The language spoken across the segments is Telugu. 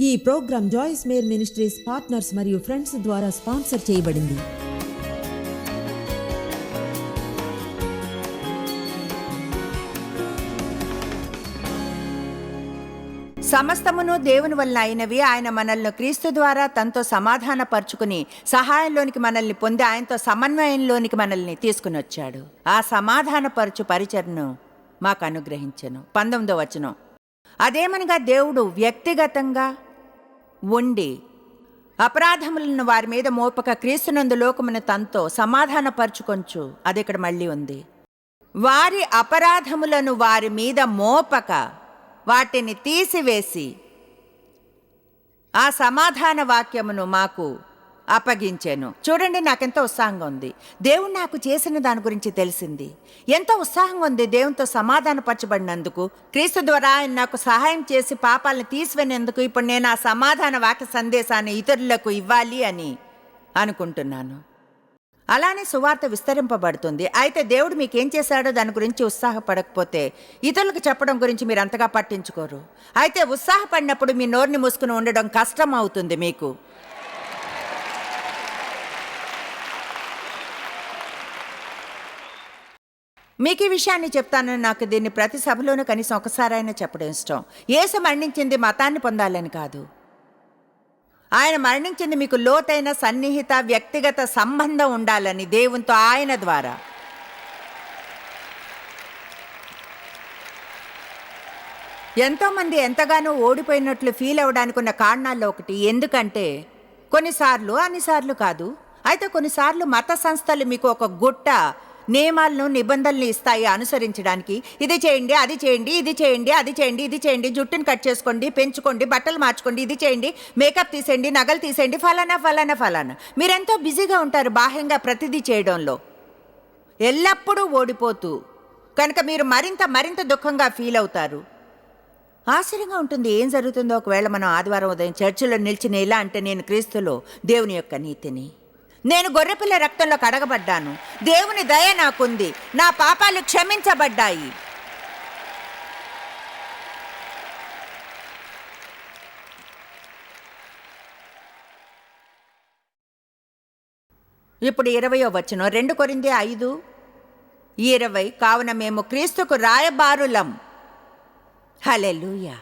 ఈ program Joyce Meyer Ministries partners మరియు ఫ్రెండ్స్ ద్వారా స్పాన్సర్ చేయబడింది. సమస్తమును దేవుని వలన అయినవి ఆయన మనల్ని క్రీస్తు ద్వారా తనతో సమాధానపరుచుకుని సహాయంలోనికి మనల్ని పొంది ఆయనతో సమన్వయంలోనికి మనల్ని తీసుకుని వచ్చాడు. ఆ సమాధానపరచు పరిచరను మాకు అనుగ్రహించను. పంతొమ్మిదో వచనం. అదేమనగా దేవుడు వ్యక్తిగతంగా ఉండి అపరాధములను వారి మీద మోపక క్రీస్తునందు లోకమును తనతో సమాధానపరుచుకొంచు. అది ఇక్కడ మళ్ళీ ఉంది. వారి అపరాధములను వారి మీద మోపక వాటిని తీసివేసి ఆ సమాధాన వాక్యమును మాకు అప్పగించాను. చూడండి నాకెంతో ఉత్సాహంగా ఉంది. దేవుడు నాకు చేసిన దాని గురించి తెలిసింది. ఎంతో ఉత్సాహంగా ఉంది దేవునితో సమాధానపరచబడినందుకు. క్రీస్తు ద్వారా ఆయన నాకు సహాయం చేసి పాపాలను తీసివేనేందుకు ఇప్పుడు నేను ఆ సమాధాన వాక్య సందేశాన్ని ఇతరులకు ఇవ్వాలి అని అనుకుంటున్నాను. అలానే సువార్త విస్తరింపబడుతుంది. అయితే దేవుడు మీకేం చేశాడో దాని గురించి ఉత్సాహపడకపోతే ఇతరులకు చెప్పడం గురించి మీరు అంతగా పట్టించుకోరు. అయితే ఉత్సాహపడినప్పుడు మీ నోరుని మూసుకుని ఉండడం కష్టం అవుతుంది మీకు. మీకు ఈ విషయాన్ని చెప్తాను నాకు దీన్ని ప్రతి సభలోనూ కనీసం ఒకసారైనా చెప్పడం ఇష్టం. యేసు మరణించింది మతాన్ని పొందాలని కాదు. ఆయన మరణించింది మీకు లోతైన సన్నిహిత వ్యక్తిగత సంబంధం ఉండాలని దేవునితో ఆయన ద్వారా. ఎంతోమంది ఎంతగానో ఓడిపోయినట్లు ఫీల్ అవ్వడానికి ఉన్న కారణాల్లో ఒకటి ఎందుకంటే కొన్నిసార్లు అన్నిసార్లు కాదు. అయితే కొన్నిసార్లు మత సంస్థలు మీకు ఒక గుట్ట నియమాలను నిబంధనలు ఇస్తాయి అనుసరించడానికి. ఇది చేయండి అది చేయండి ఇది చేయండి అది చేయండి ఇది చేయండి జుట్టుని కట్ చేసుకోండి పెంచుకోండి బట్టలు మార్చుకోండి ఇది చేయండి మేకప్ తీసేయండి నగలు తీసేయండి ఫలానా ఫలానా ఫలానా. మీరెంతో బిజీగా ఉంటారు బాహ్యంగా ప్రతిదీ చేయడంలో. ఎల్లప్పుడూ ఓడిపోతూ. కనుక మీరు మరింత మరింత దుఃఖంగా ఫీల్ అవుతారు. ఆశ్చర్యంగా ఉంటుంది ఏం జరుగుతుందో. ఒకవేళ మనం ఆదివారం ఉదయం చర్చిలో నిలిచిన ఇలా అంటే నేను క్రీస్తులో దేవుని యొక్క నీతిని. నేను గొర్రెపిల్ల రక్తంలో కడగబడ్డాను. దేవుని దయ నాకుంది. నా పాపాలు క్షమించబడ్డాయి. ఇప్పుడు ఇరవయో వచనం. రెండు కొరింది ఐదు. ఇరవై. కావున మేము క్రీస్తుకు రాయబారులం. హలెలుయా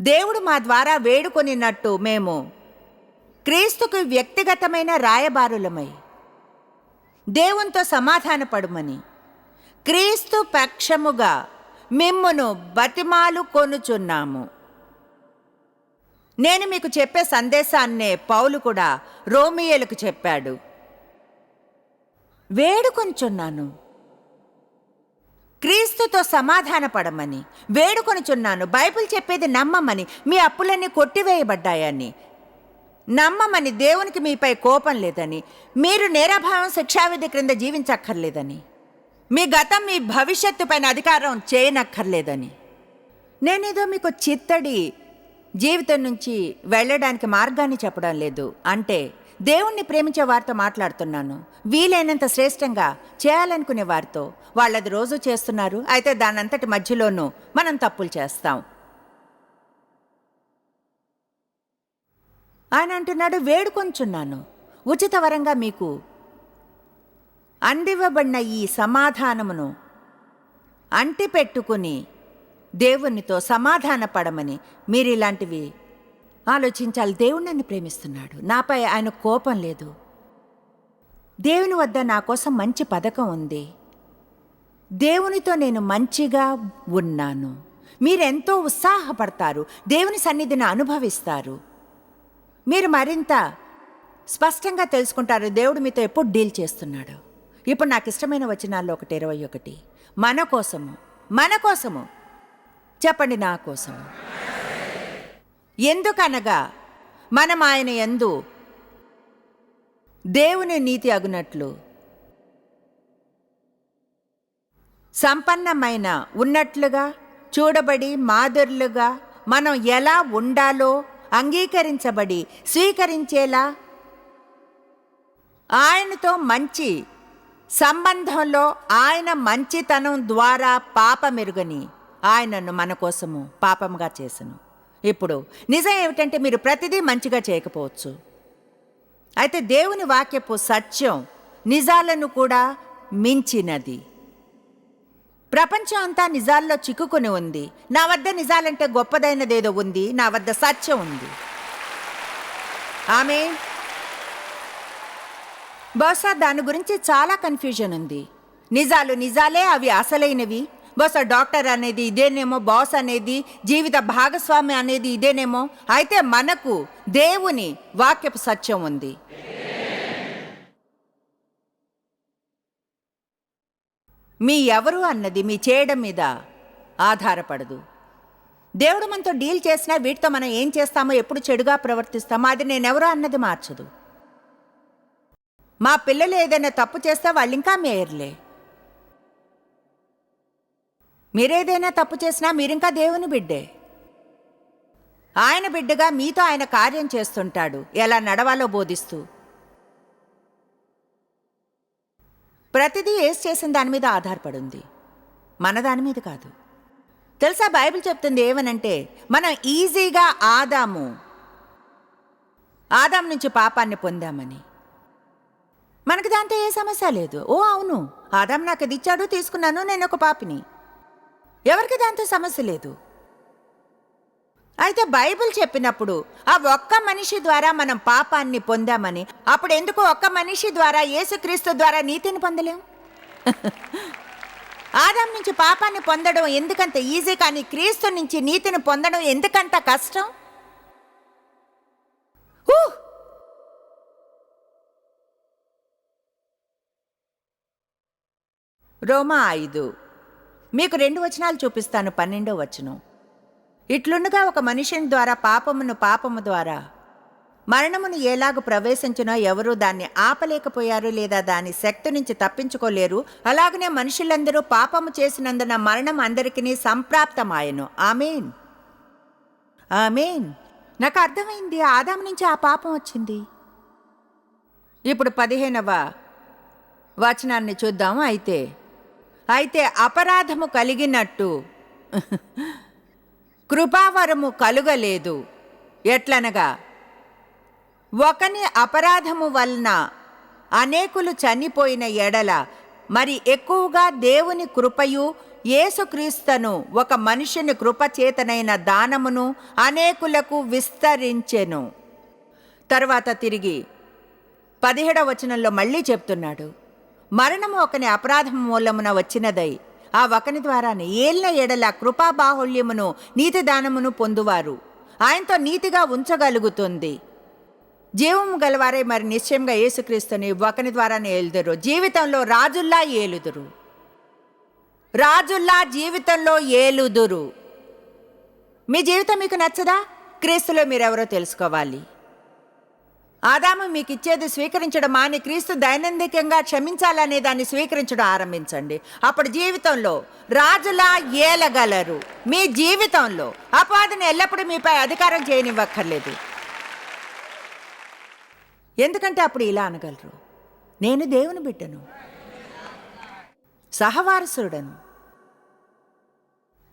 దేవుడు మా ద్వారా వేడుకొనినట్టు మేము క్రీస్తుకు వ్యక్తిగతమైన రాయబారులమై. దేవునితో సమాధానపడుమని. క్రీస్తు పక్షముగా మిమ్మును బతిమాలు కొనుచున్నాము. నేను మీకు చెప్పే సందేశాన్నే పౌలు కూడా రోమియోలకు చెప్పాడు. వేడుకొనుచున్నాను. క్రీస్తుతో సమాధానపడమని. వేడుకొనుచున్నాను. బైబిల్ చెప్పేది నమ్మమని. మీ అప్పులన్నీ కొట్టివేయబడ్డాయని. నమ్మమని దేవునికి మీపై కోపం లేదని మీరు నేరభావం శిక్షావిధి క్రింద జీవించక్కర్లేదని మీ గతం మీ భవిష్యత్తు పైన అధికారం చేయనక్కర్లేదని. నేనేదో మీకు చిత్తడి జీవితం నుంచి వెళ్ళడానికి మార్గాన్ని చెప్పడం లేదు. అంటే దేవుణ్ణి ప్రేమించే వారితో మాట్లాడుతున్నాను. వీలైనంత శ్రేష్టంగా చేయాలనుకునే వారితో వాళ్ళది రోజు చేస్తున్నారు. అయితే దానంతటి మధ్యలోనూ మనం తప్పులు చేస్తాం. ఆయన అంటున్నాడు వేడుకొంచున్నాను. ఉచిత వరంగా మీకు అందివ్వబడిన ఈ సమాధానమును అంటిపెట్టుకుని దేవునితో సమాధానపడమని మీరు ఇలాంటివి ఆలోచించాలి. దేవుడు నన్ను ప్రేమిస్తున్నాడు. నాపై ఆయన కోపం లేదు. దేవుని వద్ద నా కోసం మంచి పథకం ఉంది. దేవునితో నేను మంచిగా ఉన్నాను. మీరెంతో ఉత్సాహపడతారు. దేవుని సన్నిధిని అనుభవిస్తారు. మీరు మరింత స్పష్టంగా తెలుసుకుంటారు. దేవుడు మీతో ఎప్పుడు డీల్ చేస్తున్నాడు. ఇప్పుడు నాకు ఇష్టమైన వచనాల్లో ఒకటి ఇరవై ఒకటి. మన కోసము మన కోసము చెప్పండి నా కోసము. ఎందుకనగా మనం ఆయన ఎందు దేవుని నీతి అగునట్లు సంపన్నమైన ఉన్నట్లుగా చూడబడి మాదిరులుగా మనం ఎలా ఉండాలో అంగీకరించబడి స్వీకరించేలా? ఆయనతో మంచి సంబంధంలో ఆయన మంచితనం ద్వారా పాపమెరుగని ఆయనను మన కోసము పాపముగా చేసను. ఇప్పుడు నిజం ఏమిటంటే మీరు ప్రతిదీ మంచిగా చేయకపోవచ్చు. అయితే దేవుని వాక్యపు సత్యం నిజాలను కూడా మించినది. ప్రపంచం అంతా నిజాల్లో చిక్కుకుని ఉంది. నా వద్ద నిజాలంటే గొప్పదైనదేదో ఉంది. నా వద్ద సత్యం ఉంది. ఆమె బహుశా దాని గురించి చాలా కన్ఫ్యూజన్ ఉంది. నిజాలు నిజాలే అవి అసలైనవి. బహుశా డాక్టర్ అనేది ఇదేనేమో బాస్ అనేది జీవిత భాగస్వామి అనేది ఇదేనేమో. అయితే మనకు దేవుని వాక్యపు సత్యం ఉంది. మీ ఎవరు అన్నది మీ చేయడం మీద ఆధారపడదు. దేవుడు మనతో డీల్ చేసినా వీటితో మనం ఏం చేస్తామో ఎప్పుడు చెడుగా ప్రవర్తిస్తామో అది నేనెవరో అన్నది మార్చదు. మా పిల్లలు ఏదైనా తప్పు చేస్తే వాళ్ళు ఇంకా మేయర్లే. మీరేదైనా తప్పు చేసినా మీరింకా దేవుని బిడ్డే. ఆయన బిడ్డగా మీతో ఆయన కార్యం చేస్తుంటాడు. ఎలా నడవాలో బోధిస్తూ. ప్రతిదీ ఏస్ చేసిన దాని మీద ఆధారపడింది. మన దాని మీద కాదు. తెలుసా? బైబిల్ చెప్తుంది ఏమనంటే మనం ఈజీగా ఆదాము ఆదాం నుంచి పాపాన్ని పొందామని. మనకు దాంతో ఏ సమస్య లేదు. ఓ అవును. ఆదాం నాకు అది ఇచ్చాడు తీసుకున్నాను నేను ఒక పాపిని. ఎవరికి దాంతో సమస్య లేదు? అయితే బైబిల్ చెప్పినప్పుడు ఆ ఒక్క మనిషి ద్వారా మనం పాపాన్ని పొందామని అప్పుడు ఎందుకు ఒక్క మనిషి ద్వారా యేసుక్రీస్తు ద్వారా నీతిని పొందలేం? ఆదాం నుంచి పాపాన్ని పొందడం ఎందుకంత ఈజీ కానీ క్రీస్తు నుంచి నీతిని పొందడం ఎందుకంత కష్టం? రోమా ఐదు. మీకు రెండు వచనాలు చూపిస్తాను పన్నెండో వచనం. ఇట్లుండగా ఒక మనిషిని ద్వారా పాపమును పాపము ద్వారా. మరణమును ఎలాగ ప్రవేశించినా ఎవరూ దాన్ని ఆపలేకపోయారు లేదా దాని శక్తి నుంచి తప్పించుకోలేరు. అలాగనే మనుషులందరూ పాపము చేసినందున మరణం అందరికీ సంప్రాప్తమాయను. ఆమెన్. ఆమెన్. నాకు అర్థమైంది. ఆదాం నుంచి ఆ పాపం వచ్చింది. ఇప్పుడు పదిహేనవ వచనాన్ని చూద్దాం అయితే అయితే అపరాధము కలిగినట్టు. కృపావరము కలుగలేదు. ఎట్లనగా ఒకని అపరాధము వలన అనేకులు చనిపోయిన ఎడల మరి ఎక్కువగా దేవుని కృపయు యేసుక్రీస్తను ఒక మనుషుని కృపచేతనైన దానమును అనేకులకు విస్తరించెను. తర్వాత తిరిగి పదిహేడవ వచనంలో మళ్ళీ చెప్తున్నాడు. మరణము ఒకని అపరాధం మూలమున వచ్చినదై ఆ ఒకని ద్వారానే ఏళ్ళ ఎడల కృపాబాహుళ్యమును నీతి దానమును పొందువారు. ఆయనతో నీతిగా ఉంచగలుగుతుంది. జీవము గలవారే మరి నిశ్చయంగా యేసుక్రీస్తుని ఒకని ద్వారానే ఏలుదురు. జీవితంలో రాజుల్లా ఏలుదురు. రాజుల్లా జీవితంలో ఏలుదురు. మీ జీవితం మీకు నచ్చదా? క్రీస్తులో మీరెవరో తెలుసుకోవాలి. ఆదాము మీకు ఇచ్చేది స్వీకరించడం మాని క్రీస్తు దైనందికంగా క్షమించాలనే దాన్ని స్వీకరించడం ఆరంభించండి. అప్పుడు జీవితంలో రాజులా ఏలగలరు. మీ జీవితంలో అపవాదిని ఎల్లప్పుడూ మీపై అధికారం చేయనివ్వక్కర్లేదు. ఎందుకంటే అప్పుడు ఇలా అనగలరు. నేను దేవుని బిడ్డను. సహవారసుడను.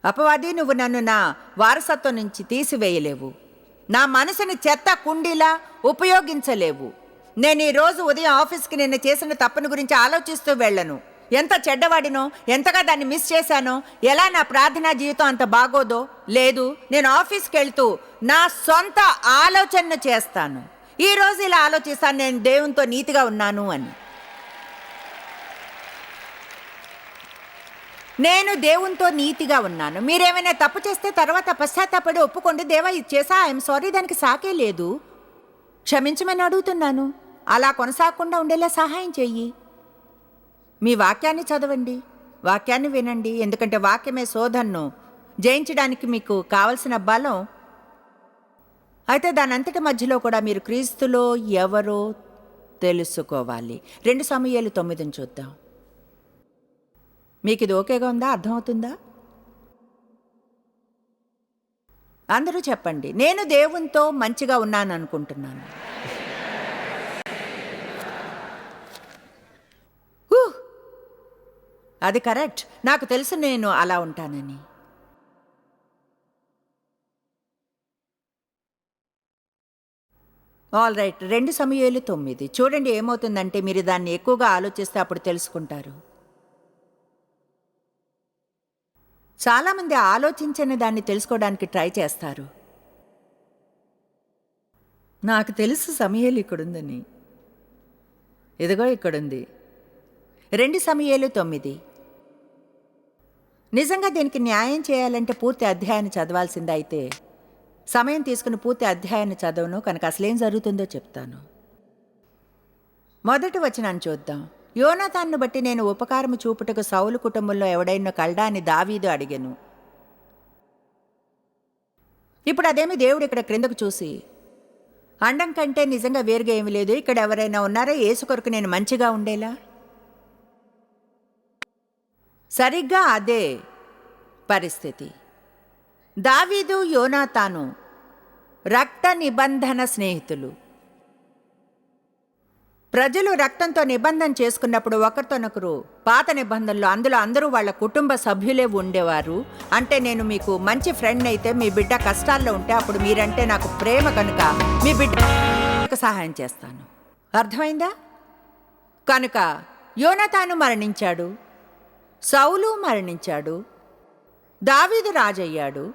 అపవాది నువ్వు నన్ను నా వారసత్వం నుంచి తీసివేయలేవు. నా మనసుని చెత్త కుండీలా ఉపయోగించలేవు. నేను ఈరోజు ఉదయం ఆఫీస్కి నిన్న చేసిన తప్పుని గురించి ఆలోచిస్తూ వెళ్ళను. ఎంత చెడ్డవాడినో ఎంతగా దాన్ని మిస్ చేశానో ఎలా నా ప్రార్థనా జీవితం అంత బాగోదో లేదు నేను ఆఫీస్కి వెళ్తూ నా సొంత ఆలోచనను చేస్తాను. ఈ రోజు ఇలా ఆలోచిస్తాను నేను దేవునితో నీతిగా ఉన్నాను అని. నేను దేవునితో నీతిగా ఉన్నాను. మీరేమైనా తప్పు చేస్తే తర్వాత పశ్చాత్తాపడి ఒప్పుకోండి. దేవా ఇది చేసా? ఐఎమ్ సారీ దానికి సాకే లేదు. క్షమించమని అడుగుతున్నాను. అలా కొనసాగకుండా ఉండేలా సహాయం చెయ్యి. మీ వాక్యాన్ని చదవండి. వాక్యాన్ని వినండి. ఎందుకంటే వాక్యమే శోధన్ను జయించడానికి మీకు కావలసిన బలం. అయితే దానంతటి మధ్యలో కూడా మీరు క్రీస్తులో ఎవరో తెలుసుకోవాలి. రెండు సమయాలు తొమ్మిదిని చూద్దాం. మీకు ఇది ఓకేగా ఉందా? అర్థమవుతుందా? అందరూ చెప్పండి. నేను దేవునితో మంచిగా ఉన్నాను అనుకుంటున్నాను అది కరెక్ట్. నాకు తెలుసు నేను అలా ఉంటానని. All right. రెండు సమయాలు తొమ్మిది. చూడండి ఏమవుతుందంటే మీరు దాన్ని ఎక్కువగా ఆలోచిస్తే అప్పుడు తెలుసుకుంటారు. చాలామంది ఆలోచించని దాన్ని తెలుసుకోవడానికి ట్రై చేస్తారు. నాకు తెలుసు సమయాలు ఇక్కడుందని. ఇదిగో ఇక్కడుంది. రెండు సమయాలు తొమ్మిది. నిజంగా దీనికి న్యాయం చేయాలంటే పూర్తి అధ్యాయాన్ని చదవాల్సిందైతే సమయం తీసుకుని పూర్తి అధ్యాయాన్ని చదవను కనుక అసలేం జరుగుతుందో చెప్తాను. మొదటి వచనాన్ని చూద్దాం. యోనాథాన్ను బట్టి నేను ఉపకారము చూపుటకు సౌలు కుటుంబంలో ఎవడైనా కలడా అని దావీదు అడిగాను. ఇప్పుడు అదేమి దేవుడు ఇక్కడ క్రిందకు చూసి అండం కంటే నిజంగా వేరుగా ఏమీ లేదు. ఇక్కడ ఎవరైనా ఉన్నారా? ఏసు కొరకు నేను మంచిగా ఉండేలా? సరిగ్గా అదే పరిస్థితి. దావీదు యోనాతాను రక్త నిబంధన స్నేహితులు. ప్రజలు రక్తంతో నిబంధన చేసుకున్నప్పుడు ఒకరితోనొకరు పాత నిబంధనలు అందులో అందరూ వాళ్ళ కుటుంబ సభ్యులే ఉండేవారు. అంటే నేను మీకు మంచి ఫ్రెండ్ అయితే మీ బిడ్డ కష్టాల్లో ఉంటే అప్పుడు మీరంటే నాకు ప్రేమ కనుక మీ బిడ్డ సహాయం చేస్తాను. అర్థమైందా? కనుక యోనతాను మరణించాడు. సౌలు మరణించాడు. దావీదు రాజయ్యాడు.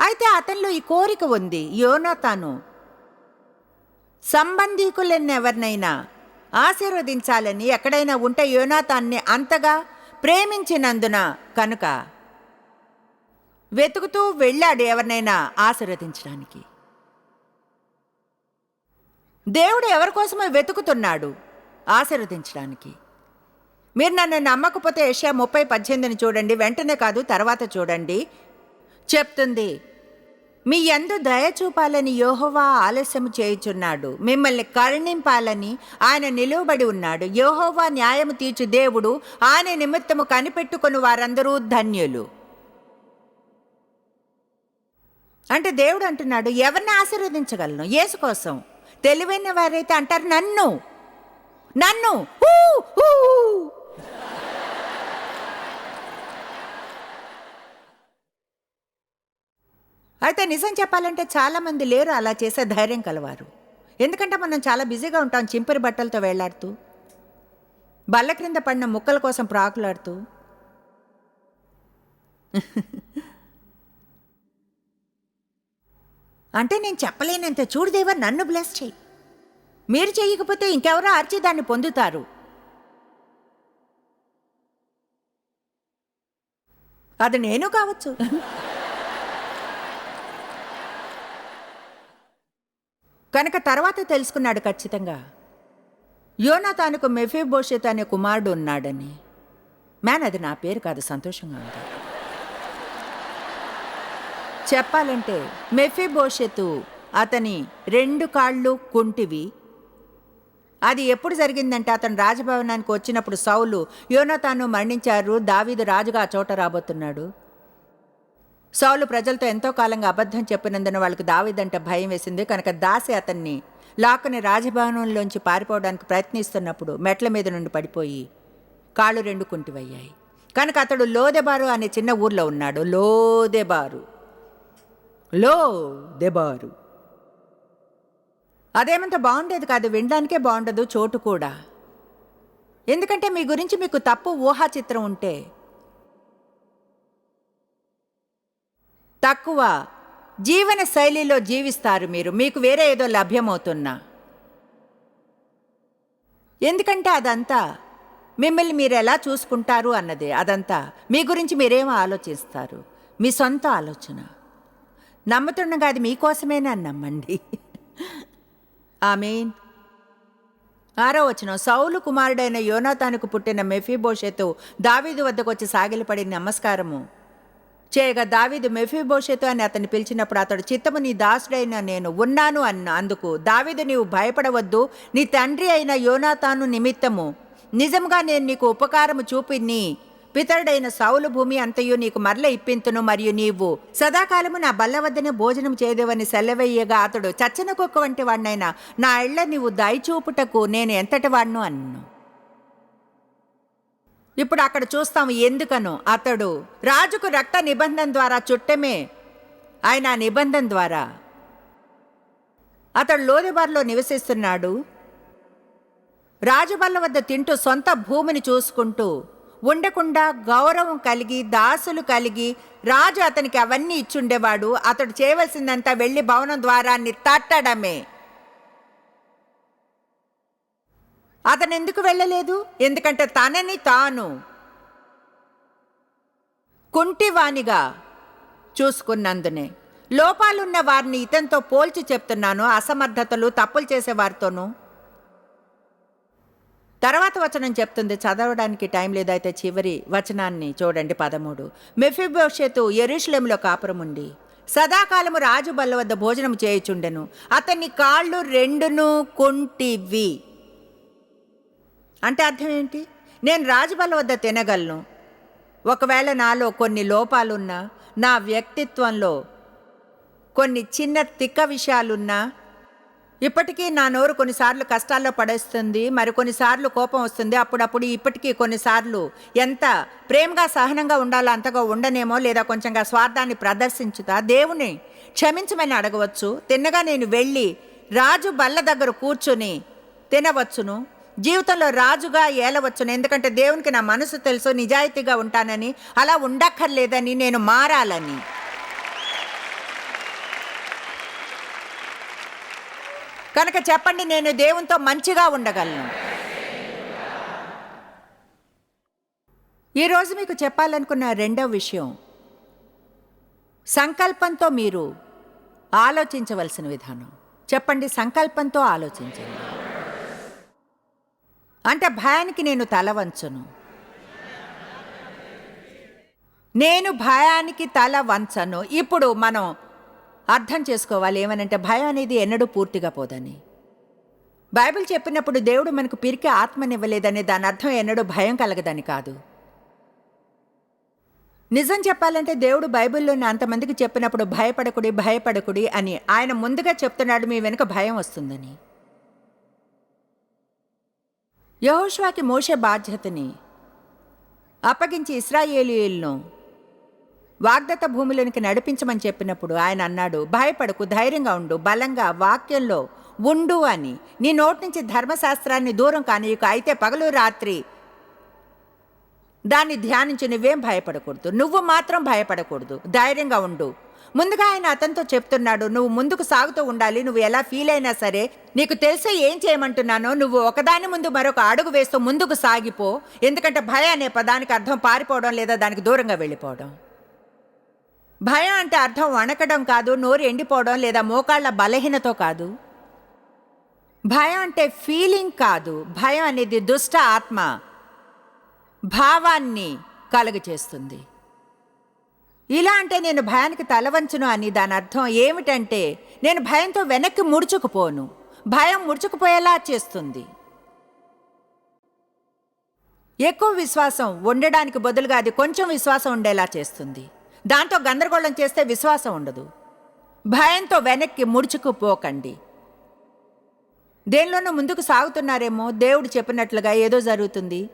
అయితే అతనిలో ఈ కోరిక ఉంది. యోనతాను సంబంధీకులెన్నెవరినైనా ఆశీర్వదించాలని ఎక్కడైనా ఉంటే యోనాథాన్ని అంతగా ప్రేమించినందున కనుక వెతుకుతూ వెళ్ళాడు ఎవరినైనా ఆశీర్వదించడానికి. దేవుడు ఎవరి కోసమో వెతుకుతున్నాడు ఆశీర్వదించడానికి. మీరు నన్ను నమ్మకపోతే ఏషియా ముప్పై పద్దెనిమిదిని చూడండి వెంటనే కాదు తర్వాత చూడండి చెప్తుంది మీ యందు దయ చూపాలని యోహోవా ఆలస్యం చేయుచున్నాడు. మిమ్మల్ని కరుణింపాలని ఆయన నిలువబడి ఉన్నాడు. యోహోవా న్యాయము తీర్చు దేవుడు ఆయన నిమిత్తము కనిపెట్టుకుని వారందరూ ధన్యులు. అంటే దేవుడు అంటున్నాడు ఎవరిని ఆశీర్వదించగలను? యేసు కోసం. తెలివైన వారైతే అంటారు నన్ను. నన్ను. అయితే నిజం చెప్పాలంటే చాలామంది లేరు. అలా చేసే ధైర్యం కలవారు. ఎందుకంటే మనం చాలా బిజీగా ఉంటాం చింపిరి బట్టలతో వేలాడుతూ బల్ల క్రింద పడిన ముక్కల కోసం ప్రాకులాడుతూ అంటే నేను చెప్పలేనంత చూడుదేవా నన్ను బ్లెస్ చెయ్యి మీరు చేయకపోతే ఇంకెవరో అర్చి దాన్ని పొందుతారు. అది నేను కావచ్చు. కనుక తర్వాత తెలుసుకున్నాడు ఖచ్చితంగా. యోనాతానుకు మెఫీబోషెత్ అనే కుమారుడు ఉన్నాడని. మ్యాన్ అది నా పేరు కాదు సంతోషంగా ఉంది. చెప్పాలంటే మెఫీబోషెతు అతని రెండు కాళ్ళు కుంటివి. అది ఎప్పుడు జరిగిందంటే అతను రాజభవనానికి వచ్చినప్పుడు సౌలు యోనతాను మరణించారు దావీదు రాజుగా ఆ చోట రాబోతున్నాడు. సౌలు ప్రజలతో ఎంతో కాలంగా అబద్ధం చెప్పినందున వాళ్ళకి దావిదంటే భయం వేసింది. కనుక దాసి అతన్ని లాక్కుని రాజభవనంలోంచి పారిపోవడానికి ప్రయత్నిస్తున్నప్పుడు మెట్ల మీద నుండి పడిపోయి కాళ్ళు రెండు కుంటివయ్యాయి. కనుక అతడు లోదెబారు అనే చిన్న ఊర్లో ఉన్నాడు. లోదెబారు. లో దెబారు అదేమంత బాగుండేది కాదు. వినడానికే బాగుండదు. చోటు కూడా. ఎందుకంటే మీ గురించి మీకు తప్పు ఊహా చిత్రం ఉంటే తక్కువ జీవన శైలిలో జీవిస్తారు మీరు. మీకు వేరే ఏదో లభ్యమవుతున్నా. ఎందుకంటే అదంతా మిమ్మల్ని మీరు ఎలా చూసుకుంటారు అన్నదే. అదంతా మీ గురించి మీరేం ఆలోచిస్తారు? మీ సొంత ఆలోచన. నమ్ముతుండగా అది మీకోసమేనా నమ్మండి. ఆమెన్. ఆరో వచనం. సౌలు కుమారుడైన యోనాతానుకు పుట్టిన మెఫీబోషెతు దావీదు వద్దకు వచ్చి సాగిలపడి నమస్కారము. చేయగా దావీదు మెఫీబోషెతు అని అతన్ని పిలిచినప్పుడు అతడు చిత్తము నీ దాసుడైన నేను ఉన్నాను అన్న అందుకు దావీదు నీవు భయపడవద్దు. నీ తండ్రి అయిన యోనాతాను నిమిత్తము నిజంగా నేను నీకు ఉపకారము చూపి నీ పితరుడైన సౌలు భూమి అంతయు నీకు మరల ఇప్పింతును మరియు నీవు సదాకాలము నా బల్ల వద్దనే భోజనం చేయదేవని సెలవయ్యగా అతడు చచ్చిన కుక్క వంటి వాడినైనా నా ఇళ్ళ నీవు దయచూపుటకు నేను ఎంతటి వాడిను అన్ను. ఇప్పుడు అక్కడ చూస్తాము ఎందుకను. అతడు రాజుకు రక్త నిబంధన ద్వారా చుట్టమే. ఆయన నిబంధన ద్వారా. అతడు లోదిబార్లో నివసిస్తున్నాడు. రాజుబల్ల వద్ద తింటూ సొంత భూమిని చూసుకుంటూ ఉండకుండా గౌరవం కలిగి దాసులు కలిగి రాజు అతనికి అవన్నీ ఇచ్చుండేవాడు. అతడు చేయవలసిందంతా వెళ్ళి భవనం ద్వారాన్ని తట్టడమే అతను ఎందుకు వెళ్ళలేదు? ఎందుకంటే తనని తాను కుంటివానిగా చూసుకున్నందునే. లోపాలున్న వారిని ఇతనితో పోల్చి చెప్తున్నాను అసమర్థతలు తప్పులు చేసేవారితోనూ. తర్వాత వచనం చెప్తుంది చదవడానికి టైం లేదైతే చివరి వచనాన్ని చూడండి పదమూడు. మెఫిబోషెతు ఎరుషులెంలో కాపురం ఉండి సదాకాలము రాజు బల్ల వద్ద భోజనం చేయుచుండెను. అతని కాళ్ళు రెండును కుంటివి. అంటే అర్థం ఏంటి? నేను రాజుబల్ల వద్ద తినగలను. ఒకవేళ నాలో కొన్ని లోపాలున్నా నా వ్యక్తిత్వంలో కొన్ని చిన్న తిక్క విషయాలున్నా ఇప్పటికీ నా నోరు కొన్నిసార్లు కష్టాల్లో పడేస్తుంది మరి కొన్నిసార్లు కోపం వస్తుంది. అప్పుడప్పుడు ఇప్పటికీ కొన్నిసార్లు ఎంత ప్రేమగా సహనంగా ఉండాలో అంతగా ఉండనేమో లేదా కొంచెంగా స్వార్థాన్ని ప్రదర్శించుతా. దేవుని క్షమించమని అడగవచ్చు. తిన్నగా నేను వెళ్ళి రాజు బల్ల దగ్గర కూర్చుని తినవచ్చును. జీవితంలో రాజుగా ఏలవచ్చును. ఎందుకంటే దేవునికి నా మనసు తెలుసు నిజాయితీగా ఉంటానని. అలా ఉండక్కర్లేదని నేను మారాలని. కనుక చెప్పండి నేను దేవునితో మంచిగా ఉండగలను. ఈరోజు మీకు చెప్పాలనుకున్న రెండవ విషయం సంకల్పంతో మీరు ఆలోచించవలసిన విధానం. చెప్పండి సంకల్పంతో ఆలోచించండి. అంటే భయానికి నేను తల వంచను. నేను భయానికి తల వంచను. ఇప్పుడు మనం అర్థం చేసుకోవాలి ఏమనంటే భయం అనేది ఎన్నడూ పూర్తిగా పోదని. బైబిల్ చెప్పినప్పుడు దేవుడు మనకు పిరికి ఆత్మనివ్వలేదని దాని అర్థం ఎన్నడూ భయం కలగదని కాదు. నిజం చెప్పాలంటే దేవుడు బైబిల్లోని అంతమందికి చెప్పినప్పుడు భయపడకుడి భయపడకుడి అని ఆయన ముందుగా చెప్తున్నాడు మీ వెనుక భయం వస్తుందని. యహోష్వాకి మోషే బాధ్యతని అప్పగించి ఇస్రాయేలీయులను వాగ్దత భూమిలోనికి నడిపించమని చెప్పినప్పుడు ఆయన అన్నాడు భయపడకు ధైర్యంగా ఉండు బలంగా వాక్యంలో ఉండు అని. నీ నోటి నుంచి ధర్మశాస్త్రాన్ని దూరం కానీయకు అయితే పగలు రాత్రి దాన్ని ధ్యానించి నువ్వేం భయపడకూడదు. నువ్వు మాత్రం భయపడకూడదు. ధైర్యంగా ఉండు. ముందుగా ఆయన అతనితో చెప్తున్నాడు నువ్వు ముందుకు సాగుతూ ఉండాలి నువ్వు ఎలా ఫీల్ అయినా సరే నీకు తెలిసే ఏం చేయమంటున్నానో నువ్వు ఒకదాని ముందు మరొక అడుగు వేస్తూ ముందుకు సాగిపో ఎందుకంటే భయం అనే పదానికి అర్థం పారిపోవడం లేదా దానికి దూరంగా వెళ్ళిపోవడం. భయం అంటే అర్థం వణకడం కాదు నోరు ఎండిపోవడం లేదా మోకాళ్ళ బలహీనతో కాదు. భయం అంటే ఫీలింగ్ కాదు భయం అనేది దుష్ట ఆత్మ భావాన్ని కలుగచేస్తుంది ఇలా అంటే నేను భయానికి తలవంచును అని దాని అర్థం ఏమిటంటే నేను భయంతో వెనక్కి ముడుచుకుపోను. భయం ముడుచుకుపోయేలా చేస్తుంది. ఎక్కువ విశ్వాసం ఉండడానికి బదులుగా అది కొంచెం విశ్వాసం ఉండేలా చేస్తుంది. దాంతో గందరగోళం చేస్తే విశ్వాసం ఉండదు. భయంతో వెనక్కి ముడుచుకుపోకండి. దేనిలోనూ ముందుకు సాగుతున్నారేమో దేవుడు చెప్పినట్లుగా ఏదో జరుగుతుంది.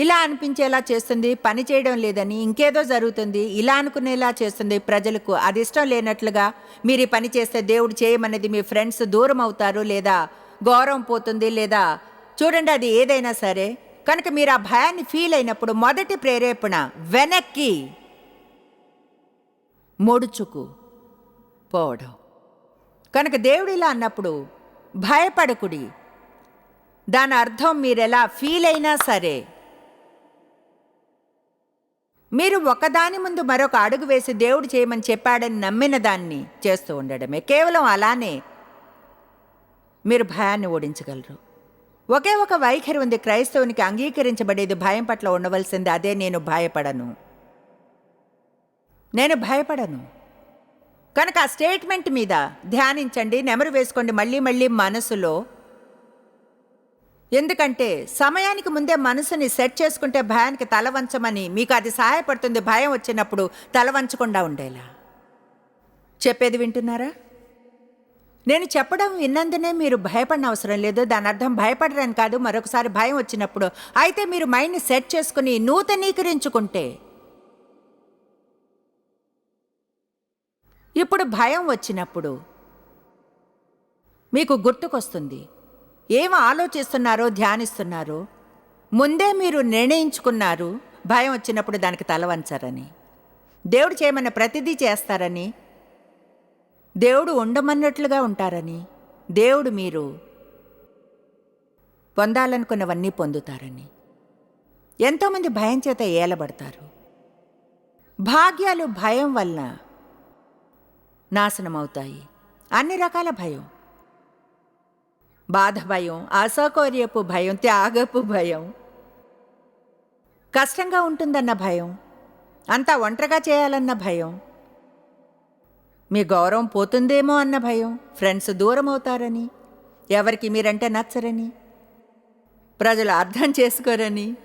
ఇలా అనిపించేలా చేస్తుంది పని చేయడం లేదని ఇంకేదో జరుగుతుంది ఇలా అనుకునేలా చేస్తుంది ప్రజలకు. అది ఇష్టం లేనట్లుగా మీరు ఈ పని చేస్తే దేవుడు చేయమనేది మీ ఫ్రెండ్స్ దూరం అవుతారు లేదా గౌరవం పోతుంది లేదా? చూడండి అది ఏదైనా సరే. కనుక మీరు ఆ భయాన్ని ఫీల్ అయినప్పుడు మొదటి ప్రేరేపణ వెనక్కి ముడుచుకు పోవడం. కనుక దేవుడు ఇలా అన్నప్పుడు భయపడకుడి. దాని అర్థం మీరెలా ఫీల్ అయినా సరే. మీరు ఒకదాని ముందు మరొక అడుగు వేసి దేవుడు చేయమని చెప్పాడని నమ్మిన దాన్ని చేస్తూ ఉండడమే. కేవలం అలానే మీరు భయాన్ని ఓడించగలరు. ఒకే ఒక వైఖరి ఉంది. క్రైస్తవునికి అంగీకరించబడేది భయం పట్ల ఉండవలసింది అదే నేను భయపడను. నేను భయపడను. కనుక ఆ స్టేట్మెంట్ మీద ధ్యానించండి. నెమరు వేసుకోండి. మళ్ళీ మళ్ళీ మనసులో ఎందుకంటే సమయానికి ముందే మనసుని సెట్ చేసుకుంటే భయానికి తల వంచమని మీకు అది సహాయపడుతుంది. భయం వచ్చినప్పుడు తల వంచకుండా ఉండేలా. చెప్పేది వింటున్నారా? నేను చెప్పడం విన్నందునే మీరు భయపడిన అవసరం లేదు. దాని అర్థం భయపడరని కాదు. మరొకసారి భయం వచ్చినప్పుడు అయితే మీరు మైండ్ని సెట్ చేసుకుని నూతనీకరించుకుంటే ఇప్పుడు భయం వచ్చినప్పుడు మీకు గుర్తుకొస్తుంది. ఏం ఆలోచిస్తున్నారో ధ్యానిస్తున్నారో? ముందే మీరు నిర్ణయించుకున్నారు భయం వచ్చినప్పుడు దానికి తలవంచరని దేవుడు చేయమన్న ప్రతిదీ చేస్తారని. దేవుడు ఉండమన్నట్లుగా ఉంటారని. దేవుడు మీరు పొందాలనుకున్నవన్నీ పొందుతారని. ఎంతోమంది భయం చేత ఏలబడతారు. భాగ్యాలు భయం వలన నాశనమవుతాయి. అన్ని రకాల భయం. బాధ భయం అసౌకర్యపు భయం త్యాగపు భయం. కష్టంగా ఉంటుందన్న భయం అంతా ఒంటరిగా చేయాలన్న భయం. మీ గౌరవం పోతుందేమో అన్న భయం ఫ్రెండ్స్ దూరం అవుతారని ఎవరికి మీరంటే నచ్చరని ప్రజలు అర్థం చేసుకోరని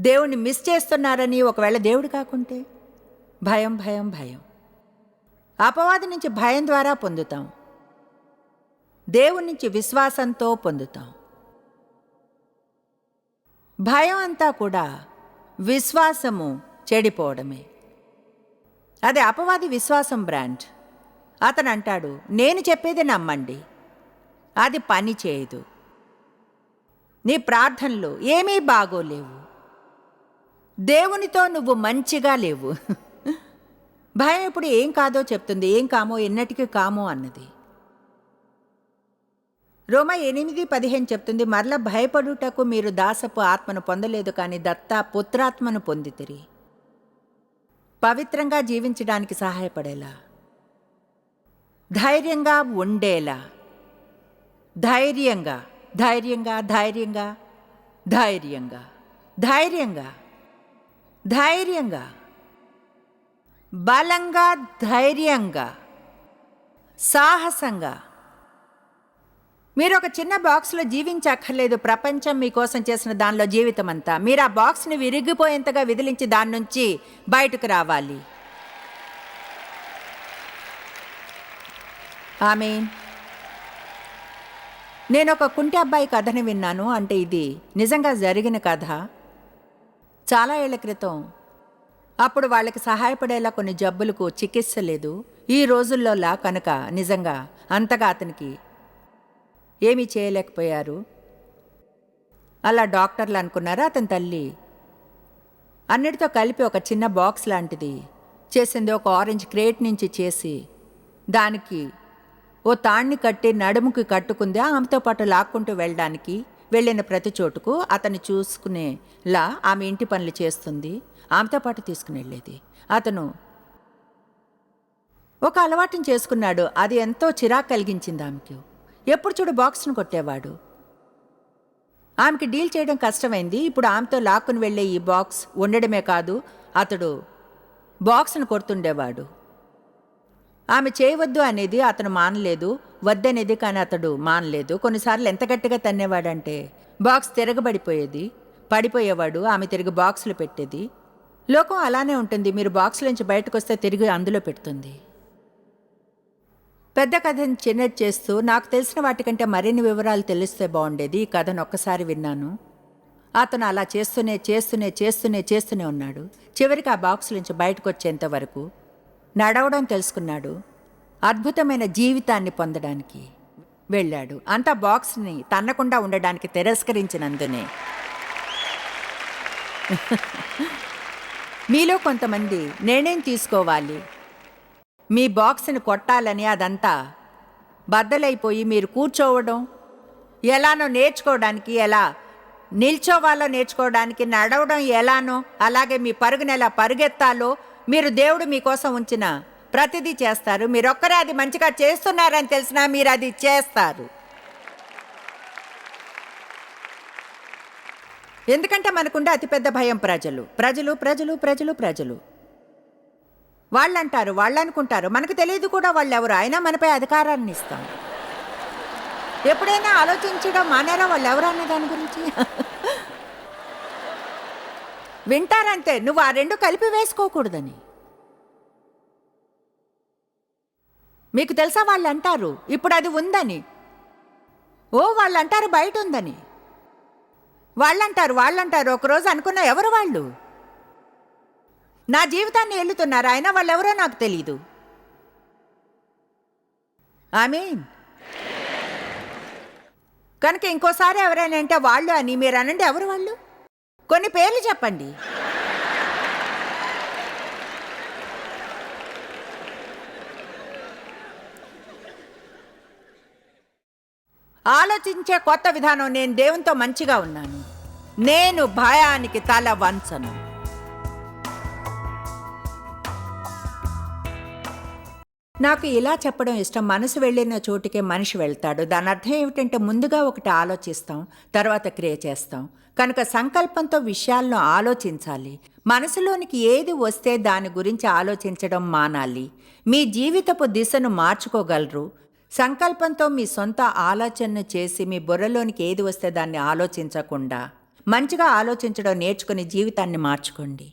దేవుణ్ణి మిస్ చేస్తున్నారని ఒకవేళ దేవుడు కాకుంటే భయం భయం భయం. అపవాది నుంచి భయం ద్వారా పొందుతాం. దేవుని నుంచి విశ్వాసంతో పొందుతాం. భయం అంతా కూడా విశ్వాసము చెడిపోవడమే. అది అపవాది విశ్వాసం బ్రాండ్. అతను అంటాడు నేను చెప్పేది నమ్మండి. అది పని చేయదు. నీ ప్రార్థనలు ఏమీ బాగోలేవు. దేవునితో నువ్వు మంచిగా లేవు. భయం ఇప్పుడు ఏం కాదో చెప్తుంది ఏం కామో ఎన్నటికీ కామో అన్నది. రోమ ఎనిమిది పదిహేను చెప్తుంది మరల భయపడుటకు మీరు దాసపు ఆత్మను పొందలేదు కానీ దత్త పుత్రాత్మను పొందితిరి. పవిత్రంగా జీవించడానికి సహాయపడేలా. ధైర్యంగా ఉండేలా. ధైర్యంగా ధైర్యంగా ధైర్యంగా ధైర్యంగా ధైర్యంగా ధైర్యంగా బలంగా ధైర్యంగా సాహసంగా మీరు ఒక చిన్న బాక్స్లో జీవించక్కర్లేదు. ప్రపంచం మీకోసం చేసిన దానిలో జీవితం అంతా మీరు ఆ బాక్స్ని విరిగిపోయేంతగా విదిలించి దాని నుంచి బయటకు రావాలి. ఆమె నేను ఒక కుంటి అబ్బాయి కథని విన్నాను. అంటే ఇది నిజంగా జరిగిన కథ. చాలా ఏళ్ళ క్రితం అప్పుడు వాళ్ళకి సహాయపడేలా కొన్ని జబ్బులకు చికిత్స లేదు. ఈ రోజుల్లోలా కనుక నిజంగా అంతగా అతనికి ఏమీ చేయలేకపోయారు. అలా డాక్టర్లు అనుకున్నారా అతని తల్లి? అన్నిటితో కలిపి ఒక చిన్న బాక్స్ లాంటిది. చేసింది ఒక ఆరెంజ్ క్రేట్ నుంచి చేసి దానికి ఓ తాణ్ణి కట్టి నడుముకి కట్టుకుంది. ఆమెతో పాటు లాక్కుంటూ వెళ్ళడానికి వెళ్ళిన ప్రతి చోటుకు అతన్ని చూసుకునేలా ఆమె ఇంటి పనులు చేస్తుంది. ఆమెతో పాటు తీసుకుని వెళ్ళేది. అతను ఒక అలవాటుని చేసుకున్నాడు. అది ఎంతో చిరాకు కలిగించింది ఆమెకు. ఎప్పుడు చూడు బాక్స్ను కొట్టేవాడు. ఆమెకి డీల్ చేయడం కష్టమైంది. ఇప్పుడు ఆమెతో లాక్కుని వెళ్ళే ఈ బాక్స్ ఉండడమే కాదు అతడు బాక్స్ను కొడుతుండేవాడు. ఆమె చేయవద్దు అనేది అతను మానలేదు వద్దనేది కానీ అతడు మానలేదు. కొన్నిసార్లు ఎంత గట్టిగా తన్నేవాడంటే బాక్స్ తిరగబడిపోయేది పడిపోయేవాడు ఆమె తిరిగి బాక్సులు పెట్టేది. లోకం అలానే ఉంటుంది. మీరు బాక్స్ నుంచి బయటకు వస్తే తిరిగి అందులో పెడుతుంది. పెద్ద కథని చిన్నది చేస్తూ నాకు తెలిసిన వాటికంటే మరిన్ని వివరాలు తెలిస్తే బాగుండేది ఈ కథను ఒక్కసారి విన్నాను. అతను అలా చేస్తూనే చేస్తూనే చేస్తూనే చేస్తూనే ఉన్నాడు. చివరికి ఆ బాక్స్ నుంచి బయటకు వచ్చేంత వరకు నడవడం తెలుసుకున్నాడు. అద్భుతమైన జీవితాన్ని పొందడానికి వెళ్ళాడు. అంతా బాక్స్ని తన్నకుండా ఉండడానికి తిరస్కరించినందునే. మీలో కొంతమంది నిర్ణయం తీసుకోవాలి. మీ బాక్స్ని కొట్టాలని అదంతా బద్దలైపోయి మీరు కూర్చోవడం ఎలానో నేర్చుకోవడానికి ఎలా నిల్చోవాలో నేర్చుకోవడానికి నడవడం ఎలానో అలాగే మీ పరుగుని ఎలా పరుగెత్తాలో మీరు దేవుడు మీకోసం ఉంచిన ప్రతిదీ చేస్తారు. మీరొక్కరే అది మంచిగా చేస్తున్నారని తెలిసినా మీరు అది చేస్తారు. ఎందుకంటే మనకుండే అతిపెద్ద భయం ప్రజలు. ప్రజలు ప్రజలు ప్రజలు ప్రజలు. వాళ్ళంటారు వాళ్ళనుకుంటారు. మనకు తెలియదు కూడా వాళ్ళు ఎవరు అయినా మనపై అధికారాన్ని ఇస్తాం. ఎప్పుడైనా ఆలోచించడం మానేరా వాళ్ళు ఎవరు అనే దాని గురించి? వింటారంతే. నువ్వు ఆ రెండు కలిపి వేసుకోకూడదని. మీకు తెలుసా వాళ్ళు అంటారు ఇప్పుడు అది ఉందని. ఓ వాళ్ళు అంటారు బయట ఉందని. వాళ్ళంటారు వాళ్ళంటారు. ఒకరోజు అనుకున్న ఎవరు వాళ్ళు? నా జీవితాన్ని వెళ్తున్నారు అయినా వాళ్ళెవరో నాకు తెలీదు. ఐ మీన్ కనుక ఇంకోసారి ఎవరైనా అంటే వాళ్ళు అని మీరు అనండి. ఎవరు వాళ్ళు? కొన్ని పేర్లు చెప్పండి. ఆలోచించే కొత్త విధానం నేను దేవునితో మంచిగా ఉన్నాను. నేను భయానికి తల వంచను. నాకు ఇలా చెప్పడం ఇష్టం. మనసు వెళ్ళిన చోటికే మనిషి వెళ్తాడు. దాని అర్థం ఏమిటంటే ముందుగా ఒకటి ఆలోచిస్తాం తర్వాత క్రియ చేస్తాం. కనుక సంకల్పంతో విషయాలను ఆలోచించాలి. మనసులోనికి ఏది వస్తే దాని గురించి ఆలోచించడం మానాలి. మీ జీవితపు దిశను మార్చుకోగలరు. సంకల్పంతో మీ సొంత ఆలోచనను చేసి మీ బుర్రలోనికి ఏది వస్తే దాన్ని ఆలోచించకుండా మంచిగా ఆలోచించడం నేర్చుకుని జీవితాన్ని మార్చుకోండి.